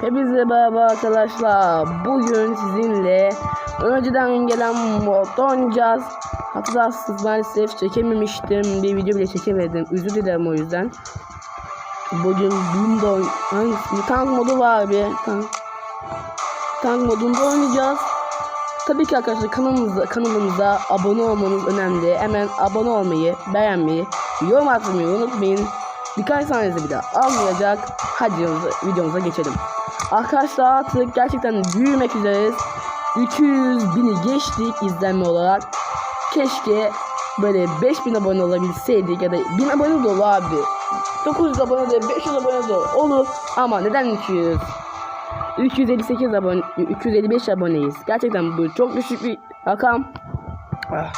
Hepinize merhaba arkadaşlar. Bugün sizinle önceden gelen mod oynayacağız. Hatırlarsınız maalesef çekememiştim. Bir video bile çekemedim. Özür dilerim o yüzden. Bugün bunda oyn- hangisi? Tank modu var bir. Tank, tank modunda oynayacağız. Tabii ki arkadaşlar kanalımıza, kanalımıza abone olmanız önemli. Hemen abone olmayı, beğenmeyi, yorum atmayı unutmayın. Birkaç saniyenizi bir daha almayacak. Hadi videomuza, videomuza geçelim. Arkadaşlar artık gerçekten büyümek üzereyiz. 200 bini geçtik izlenme olarak. Keşke böyle 5000 abone olabilseydik ya da 1000 abone de olur abi. 900 abone de 500 abone de olur. Ama neden 200? 358 abone 355 aboneyiz. Gerçekten bu çok düşük bir rakam. Ah.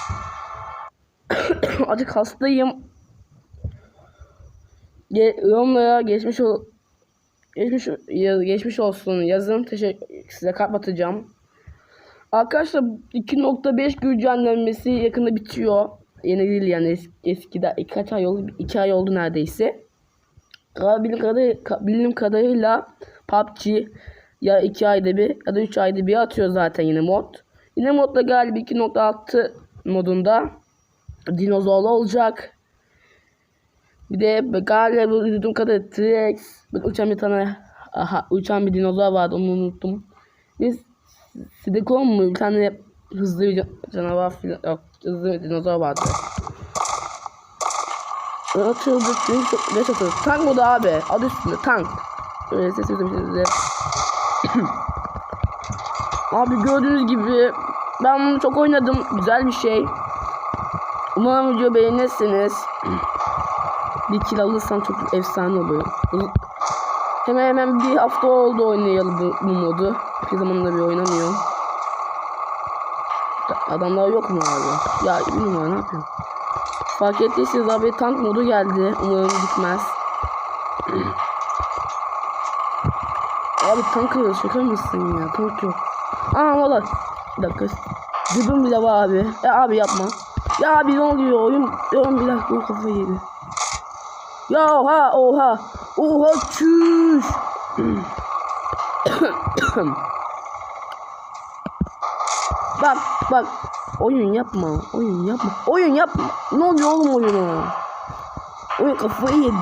Acık hastayım. Ge yorumlara geçmiş ol geçmiş geçmiş olsun yazın. Teşekkür size kapatacağım. Arkadaşlar 2.5 güncellenmesi yakında bitiyor. Yeni değil yani es eskide kaç ay oldu? 2 ay oldu neredeyse. Bildiğim kadarıyla, bildiğim kadarıyla PUBG ya 2 ayda bir ya da 3 ayda bir atıyor zaten yine mod. Yine modda galiba 2.6 modunda dinozorlu olacak. Bir de galiba duyduğum kadarıyla T-Rex uçan bir tane aha, uçan bir dinozor vardı onu unuttum. Biz Sidekon mu bir tane hızlı bir can- canavar filan yok hızlı bir dinozor vardı. Atıldık ne atıldık tank modu abi adı üstünde tank. Öyle ses sesimizi Abi gördüğünüz gibi ben bunu çok oynadım güzel bir şey. Umarım video beğenirsiniz. bir kill alırsam çok efsane olur. Bu- Hemen hemen bir hafta oldu oynayalı bu, bu modu. Bir zamanında bir oynamıyorum. Adamlar yok mu abi? Ya bilmiyorum ne yapıyorum. Fark ettiyseniz abi tank modu geldi. Umarım gitmez. abi tank arıyor şaka mısın ya? Tank yok. Aa valla. Bir dakika. Dübüm bile var abi. Ya abi yapma. Ya abi ne oluyor? Oyun, oyun bir dakika o kafayı yedi. Ya oha oha. Oha çüş. bak bak. Oyun yapma. Oyun yapma. Oyun yapma. Ne oluyor oğlum oyuna? Oyun kafayı yedi.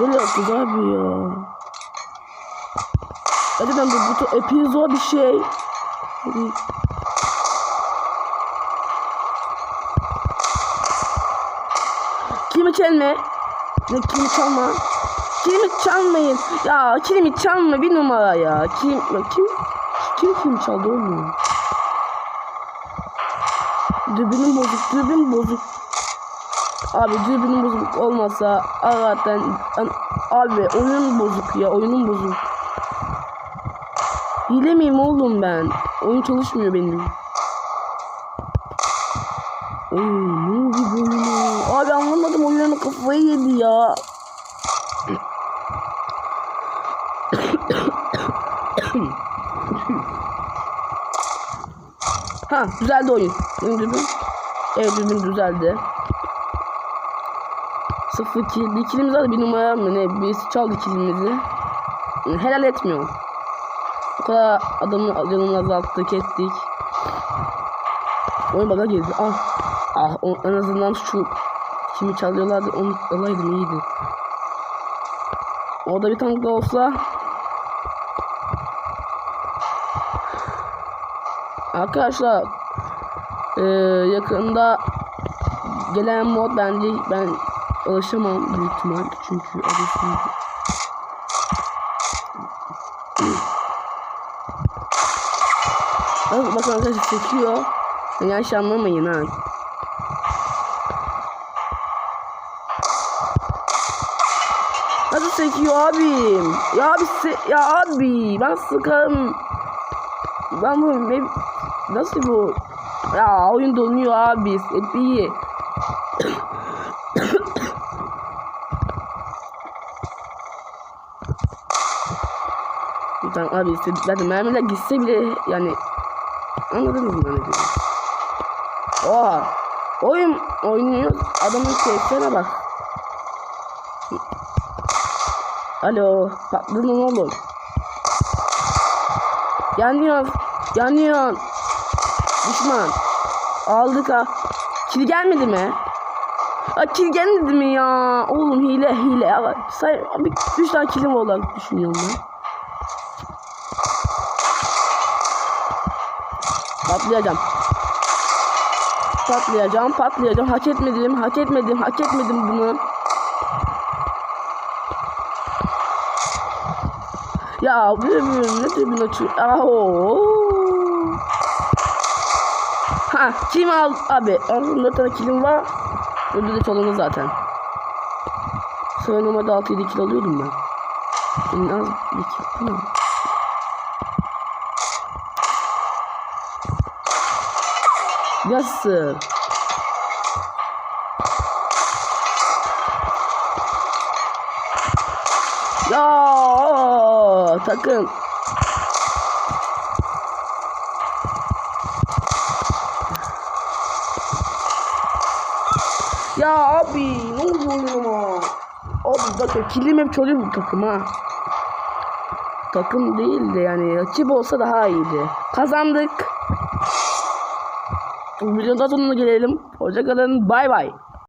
Böyle yapacağız abi ya. Hadi ben bu, bu epey zor bir şey. Çalma. Ne kilimi çalma. Kilimi çalmayın. Ya kilimi çalma bir numara ya. Kim kim kim kim çaldı oğlum? Dürbünüm bozuk, dürbün bozuk. Abi dürbünüm bozuk olmasa zaten abi oyun bozuk ya, oyunum bozuk. Hile miyim oğlum ben? Oyun çalışmıyor benim. Oy ne oldu? Abi anlamadım oyunun kafayı yedi ya. ha düzeldi oyun. Dürbün. Evet dürbün düzeldi. Sıfır kill. Bir killimiz var bir numara mı ne? Birisi çaldı killimizi. Helal etmiyorum. O kadar adamın canını azalttık ettik. Oyun bana girdi. Ah. Ah en azından şu kimi çalıyorlardı onu alaydım iyiydi. Orada bir tank da olsa Arkadaşlar eee, yakında gelen mod bence ben alışamam büyük ihtimal çünkü Bakın bakın arkadaşlar çekiyor. Yanlış anlamayın ha. Nasıl çekiyor abim? Ya abi se- ya abi ben sıkarım. Ben bu ne nasıl bu? Ya oyun donuyor abi. Hep iyi. Tamam abi işte zaten mermiler gitse bile yani anladınız mı ne diyorum? Oha Oyun oynuyor. Adamın keyfine bak. Alo. Patladın oğlum. Yanıyor. Yanıyor. Düşman. Aldık ha. Kil gelmedi mi? Aa, kil gelmedi mi ya? Oğlum hile hile. Ya, say, bir, üç tane kilim olarak düşünüyorum ben. Patlayacağım. Patlayacağım, patlayacağım. Hak etmedim, hak etmedim, hak etmedim bunu. Ya bir ne tribün açıyor? Aho. Ha kim aldı abi? Aslında tane kilim var. Öbürü de çalındı zaten. Sıra normalde 6-7 kilo alıyordum ben. En az bir kilo. Bu ne? Nasıl? Ya takım. Ya abi ne oluyor oyunuma? Abi bakın kilim hep çalıyor bu takım ha. Takım değil de yani rakip olsa daha iyiydi. Kazandık. Bu videonun da sonuna gelelim. Hoşçakalın. Bay bay.